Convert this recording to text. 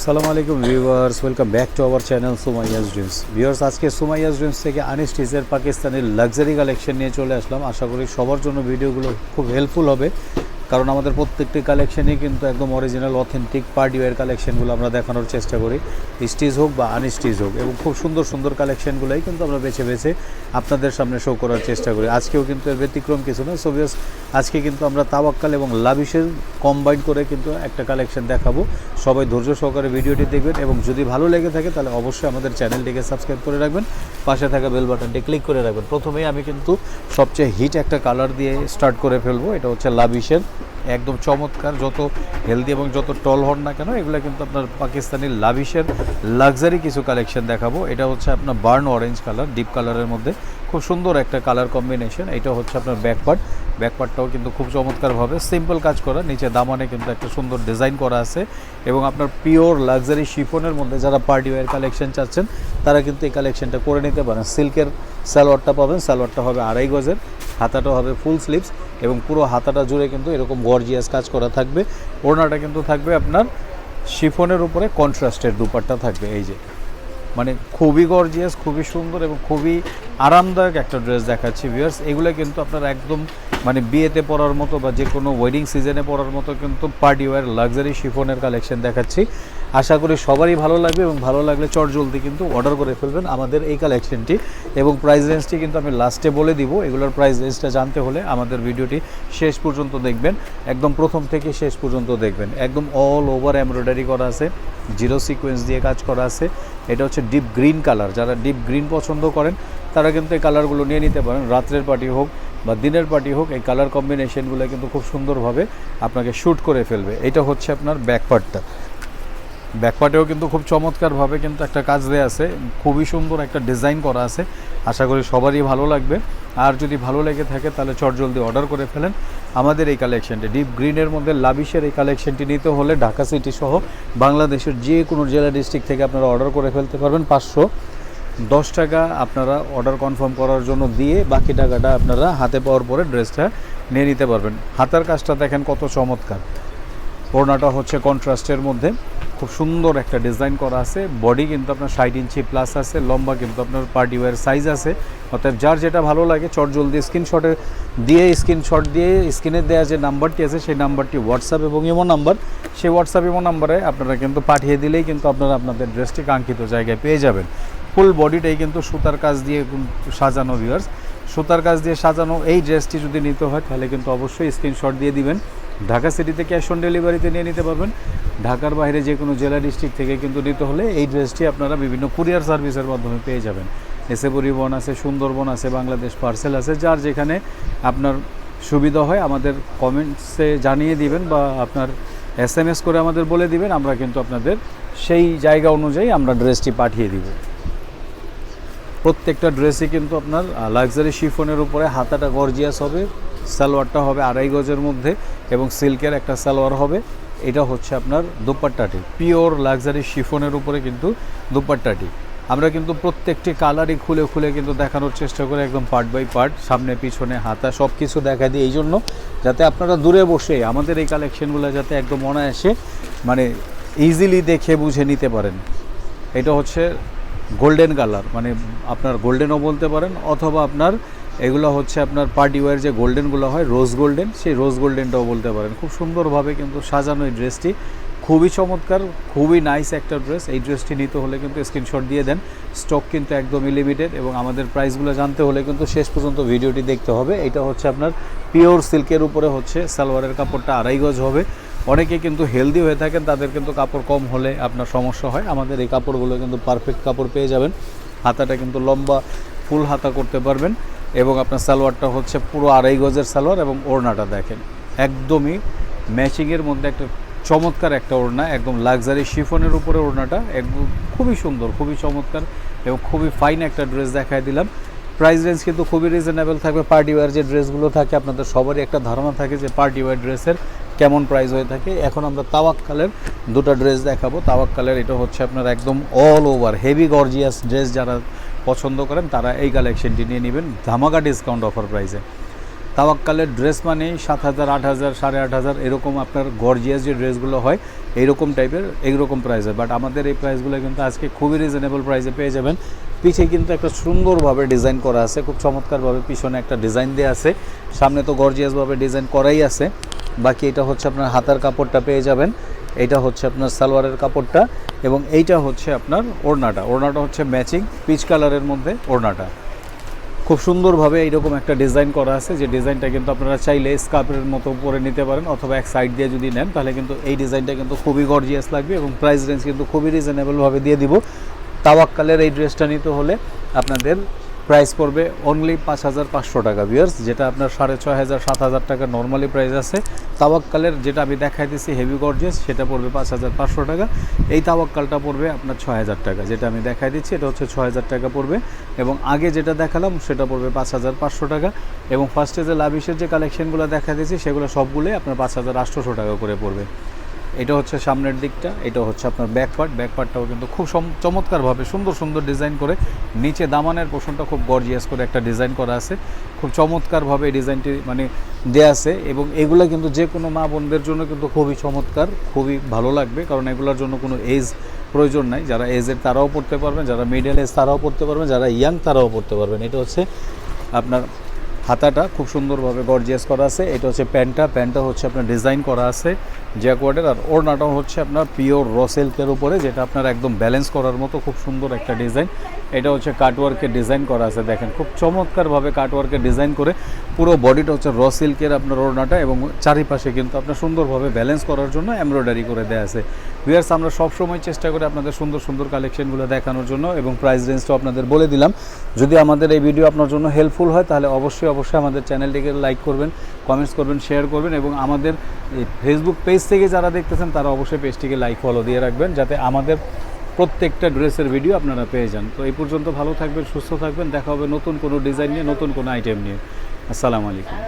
আসসালামু আলাইকুম viewers welcome back to our channel Sumaiya's dreams viewers আজকে সুমাইয়াস ড্রিমস থেকে আনিস্টিজের পাকিস্তানের লাক্সারি কালেকশন নিয়ে চলে আসলাম। আশা করি সবার জন্য ভিডিওগুলো খুব হেল্পফুল হবে। কারণ আমাদের প্রত্যেকটি কালেকশনই কিন্তু একদম অরিজিনাল অথেন্টিক পার্টিওয়ার কালেকশনগুলো আমরা দেখানোর চেষ্টা করি। স্টিজ হোক বা আনস্টিচ হোক, এবং খুব সুন্দর সুন্দর কালেকশনগুলোই কিন্তু আমরা বেছে বেছে আপনাদের সামনে শো করার চেষ্টা করি। আজকেও কিন্তু এর ব্যতিক্রম কিছু না সো ভিউয়ার্স আজকে কিন্তু আমরা তাওয়াক্কাল এবং লাভিশের কম্বাইন করে কিন্তু একটা কালেকশন দেখাবো। সবাই ধৈর্য সহকারে ভিডিওটি দেখবেন এবং যদি ভালো লেগে থাকে তাহলে অবশ্যই আমাদের চ্যানেলটিকে সাবস্ক্রাইব করে রাখবেন। পাশে থাকা বেল বাটনটি ক্লিক করে রাখবেন। প্রথমেই আমি কিন্তু সবচেয়ে হিট একটা কালার দিয়ে স্টার্ট করে ফেলব। এটা হচ্ছে লাভিশের একদম চমৎকার, যত হেলদি এবং যত টল হন না কেন, এগুলো কিন্তু আপনার পাকিস্তানি লাভিশের লাক্সারি কিছু কালেকশন দেখাবো। এটা হচ্ছে আপনার বার্ন অরেঞ্জ কালার ডিপ কালারের মধ্যে। খুব সুন্দর একটা কালার কম্বিনেশন এটা হচ্ছে আপনার ব্যাকপার্ট ব্যাকপার্টটাও কিন্তু খুব চমৎকারভাবে সিম্পল কাজ করা। নিচে দামানে কিন্তু একটা সুন্দর ডিজাইন করা আছে। এবং আপনার পিওর লাক্সারি শিফনের মধ্যে যারা পার্টি ওয়্যার কালেকশন চাচ্ছেন, তারা কিন্তু এই কালেকশনটা করে নিতে পারেন। সিল্কের সালোয়ারটা পাবেন। সালোয়ারটা হবে আড়াই গজের। হাতাটা হবে ফুল স্লিভস এবং পুরো হাতাটা জুড়ে কিন্তু এরকম গর্জিয়াস কাজ করা থাকবে। ওড়নাটা কিন্তু থাকবে আপনার শিফনের উপরে কন্ট্রাস্টের দুপাট্টা থাকবে, এই যে। মানে খুবই গর্জিয়াস খুবই সুন্দর এবং খুবই আরামদায়ক একটা ড্রেস দেখাচ্ছি ভিউয়ার্স এগুলো কিন্তু আপনার একদম মানে বিয়েতে পরার মতো বা যে কোনো ওয়েডিং সিজনে পরার মতো কিন্তু পার্টি ওয়ার লাক্সারি শিফনের কালেকশন দেখাচ্ছি। আশা করি সবারই ভালো লাগবে এবং ভালো লাগলে চট জলদি কিন্তু অর্ডার করে ফেলবেন আমাদের এই কালেকশনটি এবং প্রাইস রেঞ্জটি কিন্তু আমি লাস্টে বলে দিব। এগুলোর প্রাইস রেঞ্জটা জানতে হলে আমাদের ভিডিওটি শেষ পর্যন্ত দেখবেন। একদম প্রথম থেকে শেষ পর্যন্ত দেখবেন। একদম অল ওভার এমব্রয়ডারি করা আছে। জিরো সিকোয়েন্স দিয়ে কাজ করা আছে। এটা হচ্ছে ডিপ গ্রিন কালার যারা ডিপ গ্রিন পছন্দ করেন, তারা কিন্তু এই কালারগুলো নিয়ে নিতে পারেন। রাত্রের পার্টি হোক বা দিনের পার্টি হোক, এই কালার কম্বিনেশনগুলো কিন্তু খুব সুন্দরভাবে আপনাকে শ্যুট করে ফেলবে। এটা হচ্ছে আপনার ব্যাকপার্টটা ব্যাকপার্টেও কিন্তু খুব চমৎকারভাবে কিন্তু একটা কাজ দেওয়া আছে। খুবই সুন্দর একটা ডিজাইন করা আছে। আশা করি সবারই ভালো লাগবে। আর যদি ভালো লেগে থাকে, তাহলে চট জলদি অর্ডার করে ফেলেন। আমাদের এই কালেকশনটি ডিপ গ্রিনের মধ্যে লাবিশের এই কালেকশনটি নিতে হলে ঢাকা সিটি সহ বাংলাদেশের যে কোনো জেলা ডিস্ট্রিক্ট থেকে আপনারা অর্ডার করে ফেলতে পারবেন পাঁচশো। দশ টাকা আপনারা অর্ডার কনফার্ম করার জন্য দিয়ে বাকি টাকাটা আপনারা হাতে পাওয়ার পরে ড্রেসটা নিয়ে নিতে পারবেন। হাতার কাজটা দেখেন কত চমৎকার। ওড়নাটা হচ্ছে কন্ট্রাস্টের মধ্যে। খুব সুন্দর একটা ডিজাইন করা আছে। বডি কিন্তু আপনার ষাট ইঞ্চি প্লাস আছে, লম্বা কিন্তু আপনার পার্টিওয়ার সাইজ আছে। অর্থাৎ যার যেটা ভালো লাগে, চট জলদি স্ক্রিনশটে দিয়ে স্ক্রিনশট দিয়ে স্ক্রিনে দেওয়া যে নাম্বারটি আছে, সেই নাম্বারটি হোয়াটসঅ্যাপ এবং ইমো নাম্বার সেই হোয়াটসঅ্যাপ ইমো নাম্বারে আপনারা কিন্তু পাঠিয়ে দিলেই কিন্তু আপনারা আপনাদের ড্রেসটি কাঙ্ক্ষিত জায়গায় পেয়ে যাবেন। ফুল বডিটাই কিন্তু সুতার কাজ দিয়ে সাজানো ভিউয়ার্স সুতার কাজ দিয়ে সাজানো এই ড্রেসটি যদি নিতে হয়, তাহলে কিন্তু অবশ্যই স্ক্রিনশট দিয়ে দিবেন। ঢাকা সিটিতে ক্যাশ অন ডেলিভারিতে নিয়ে নিতে পারবেন। ঢাকার বাইরে যে কোনো জেলা ডিস্ট্রিক্ট থেকে কিন্তু নিতে হলে এই ড্রেসটি আপনারা বিভিন্ন কুরিয়ার সার্ভিসের মাধ্যমে পেয়ে যাবেন। এসে পরিবহন আছে সুন্দরবন আছে, বাংলাদেশ পার্সেল আছে, যার যেখানে আপনার সুবিধা হয় আমাদের কমেন্টসে জানিয়ে দিবেন বা আপনার এস এম এস করে আমাদের বলে দিবেন, আমরা কিন্তু আপনাদের সেই জায়গা অনুযায়ী আমরা ড্রেসটি পাঠিয়ে দিব। প্রত্যেকটা ড্রেসই কিন্তু আপনার লাক্সারি শিফনের উপরে হাতাটা গর্জিয়াস হবে, সালোয়ারটা হবে আড়াই গজের মধ্যে এবং সিল্কের একটা সালোয়ার হবে। এটা হচ্ছে আপনার দুপাট্টাটি পিওর লাক্সারি শিফনের উপরে কিন্তু দুপাট্টাটি। আমরা কিন্তু প্রত্যেকটি কালারই খুলে খুলে কিন্তু দেখানোর চেষ্টা করি, একদম পার্ট বাই পার্ট সামনে, পিছনে, হাতা সব কিছু দেখা দিই এই জন্য, যাতে আপনারা দূরে বসে আমাদের এই কালেকশনগুলো যাতে একদম অনায়াসে মানে ইজিলি দেখে বুঝে নিতে পারেন। এটা হচ্ছে গোল্ডেন কালার মানে আপনার গোল্ডেনও বলতে পারেন, অথবা আপনার এগুলো হচ্ছে আপনার পার্টি ওয়ার যে গোল্ডেনগুলো হয় রোজ গোল্ডেন সেই রোজ গোল্ডেনটাও বলতে পারেন। খুব সুন্দরভাবে কিন্তু সাজানো এই ড্রেসটি খুবই চমৎকার, খুবই নাইস একটা ড্রেস এই ড্রেসটি নিতে হলে কিন্তু স্ক্রিনশট দিয়ে দেন। স্টক কিন্তু একদমই লিমিটেড এবং আমাদের প্রাইসগুলো জানতে হলে কিন্তু শেষ পর্যন্ত ভিডিওটি দেখতে হবে। এটা হচ্ছে আপনার পিওর সিল্কের উপরে হচ্ছে, সালোয়ারের কাপড়টা আড়াই গজ হবে। অনেকে কিন্তু হেলদি হয়ে থাকেন, তাদের কিন্তু কাপড় কম হলে আপনার সমস্যা হয়। আমাদের এই কাপড়গুলো কিন্তু পারফেক্ট কাপড় পেয়ে যাবেন। হাতাটা কিন্তু লম্বা ফুল হাতা করতে পারবেন এবং আপনার সালোয়ারটা হচ্ছে পুরো আড়াই গজের সালোয়ার এবং ওড়নাটা দেখেন। একদমই ম্যাচিংয়ের মধ্যে একটা চমৎকার একটা ওড়না, একদম লাক্সারি শিফনের উপরে ওড়নাটা একদম খুবই সুন্দর, খুবই চমৎকার এবং খুবই ফাইন একটা ড্রেস দেখায় দিলাম। প্রাইস রেঞ্জ কিন্তু খুবই রিজনেবল থাকবে পার্টি ওয়ার যে ড্রেসগুলো থাকে আপনাদের সবারই একটা ধারণা থাকে যে পার্টি ওয়ার ড্রেসের কেমন প্রাইস হয়ে থাকে। এখন আমরা তাওয়াক্কালের দুটো ড্রেস দেখাবো। তাওয়াক্কালের এটা হচ্ছে আপনার একদম all over heavy gorgeous dress যারা পছন্দ করেন তারা এই কালেকশনটি নিয়ে নেবেন। ধামাকা ডিসকাউন্ট অফার প্রাইসে তাওয়াক্কালের ড্রেস মানেই সাত হাজার, আট হাজার, সাড়ে আট হাজার, এরকম আপনার গর্জিয়াস যে ড্রেসগুলো হয়, এইরকম টাইপের এইরকম প্রাইসে বাট আমাদের এই প্রাইসগুলো কিন্তু আজকে খুবই রিজনেবল প্রাইসে পেয়ে যাবেন। পিছে কিন্তু একটা সুন্দরভাবে ডিজাইন করা আছে, খুব চমৎকারভাবে পিছনে একটা ডিজাইন দেওয়া আছে। সামনে তো গর্জিয়াসভাবে ডিজাইন করাই আছে। বাকি এটা হচ্ছে আপনার হাতার কাপড়টা পেয়ে যাবেন। এটা হচ্ছে আপনার সালোয়ারের কাপড়টা এবং এইটা হচ্ছে আপনার ওড়নাটা। ওড়নাটা হচ্ছে ম্যাচিং পিচ কালারের মধ্যে ওড়নাটা। খুব সুন্দরভাবে এইরকম একটা ডিজাইন করা আছে। যে ডিজাইনটা কিন্তু আপনারা চাইলে স্কার্পের মতো পরে নিতে পারেন অথবা এক সাইড দিয়ে যদি নেন, তাহলে কিন্তু এই ডিজাইনটা কিন্তু খুবই গর্জিয়াস লাগবে এবং প্রাইস রেঞ্জ কিন্তু খুবই রিজনেবলভাবে দিয়ে দিব। তাওয়াক্কালের এই ড্রেসটা নিতে হলে আপনাদের প্রাইস পড়বে অনলি পাঁচ হাজার পাঁচশো টাকা বিয়ার্স যেটা আপনার সাড়ে ছয় হাজার, সাত হাজার টাকা নর্মালি প্রাইস আছে। তাওয়াক্কালের যেটা আমি দেখাইতেছি হেভি গর্জিয়াস সেটা পড়বে পাঁচ হাজার পাঁচশো টাকা। এই তাওয়াক্কালটা পড়বে আপনার ছয় হাজার টাকা, যেটা আমি দেখাই দিচ্ছি, এটা হচ্ছে ছয় হাজার টাকা পড়বে। এবং আগে যেটা দেখালাম, সেটা পড়বে পাঁচ হাজার পাঁচশো টাকা। এবং ফার্স্টে যে লাভিশের যে কালেকশনগুলো দেখা দিয়েছি, সেগুলো সবগুলোই আপনার পাঁচ হাজার আটশোশো টাকা করে পড়বে। এটা হচ্ছে সামনের দিকটা, এটা হচ্ছে আপনার ব্যাক পার্ট ব্যাক পার্টটাও কিন্তু খুব চমৎকারভাবে সুন্দর সুন্দর ডিজাইন করে নিচে দামানের পোষণটা খুব গর্জিয়াস করে একটা ডিজাইন করা আছে। খুব চমৎকারভাবে এই ডিজাইনটি মানে দেয়া আছে এবং এগুলো কিন্তু যে কোনো মা বোনদের জন্য কিন্তু খুবই চমৎকার, খুবই ভালো লাগবে কারণ এগুলোর জন্য কোনো এজ প্রয়োজন নাই। যারা এজের তারাও পড়তে পারবেন, যারা মিডল এজ তারাও পড়তে পারবেন, যারা ইয়াং তারাও পড়তে পারবেন। এটা হচ্ছে আপনার হাতাটা খুব সুন্দরভাবে গর্জিয়াস করা আছে। এটা হচ্ছে প্যান্টটা। প্যান্টটা হচ্ছে আপনার ডিজাইন করা আছে জ্যাকওয়ার্ডের আর ওড়নাটাও হচ্ছে আপনার পিওর র সিল্কের উপরে, যেটা আপনার একদম ব্যালেন্স করার মতো খুব সুন্দর একটা ডিজাইন এটা হচ্ছে কাটওয়ার্কের ডিজাইন করা আছে, দেখেন। খুব চমৎকারভাবে কাটওয়ার্কের ডিজাইন করে পুরো বডিটা হচ্ছে র সিল্কের আপনার ওড়নাটা এবং চারিপাশে কিন্তু আপনার সুন্দরভাবে ব্যালেন্স করার জন্য এমব্রয়ডারি করে দেওয়া আছে। ভিয়ার্স আমরা সবসময় চেষ্টা করি আপনাদের সুন্দর সুন্দর কালেকশনগুলো দেখানোর জন্য এবং প্রাইস রেঞ্জটাও আপনাদের বলে দিলাম। যদি আমাদের এই ভিডিও আপনার জন্য হেল্পফুল হয়, তাহলে অবশ্যই অবশ্যই আমাদের চ্যানেলটিকে লাইক করবেন কমেন্টস করবেন শেয়ার করবেন এবং আমাদের এই ফেসবুক পেজ থেকে যারা দেখতেছেন, তারা অবশ্যই পেজটিকে লাইক ফলো দিয়ে রাখবেন, যাতে আমাদের প্রত্যেকটা ড্রেসের ভিডিও আপনারা পেয়ে যান। তো এই পর্যন্ত ভালো থাকবেন, সুস্থ থাকবেন। দেখা হবে নতুন কোনো ডিজাইন নিয়ে, নতুন কোনো আইটেম নিয়ে। আসসালামু আলাইকুম।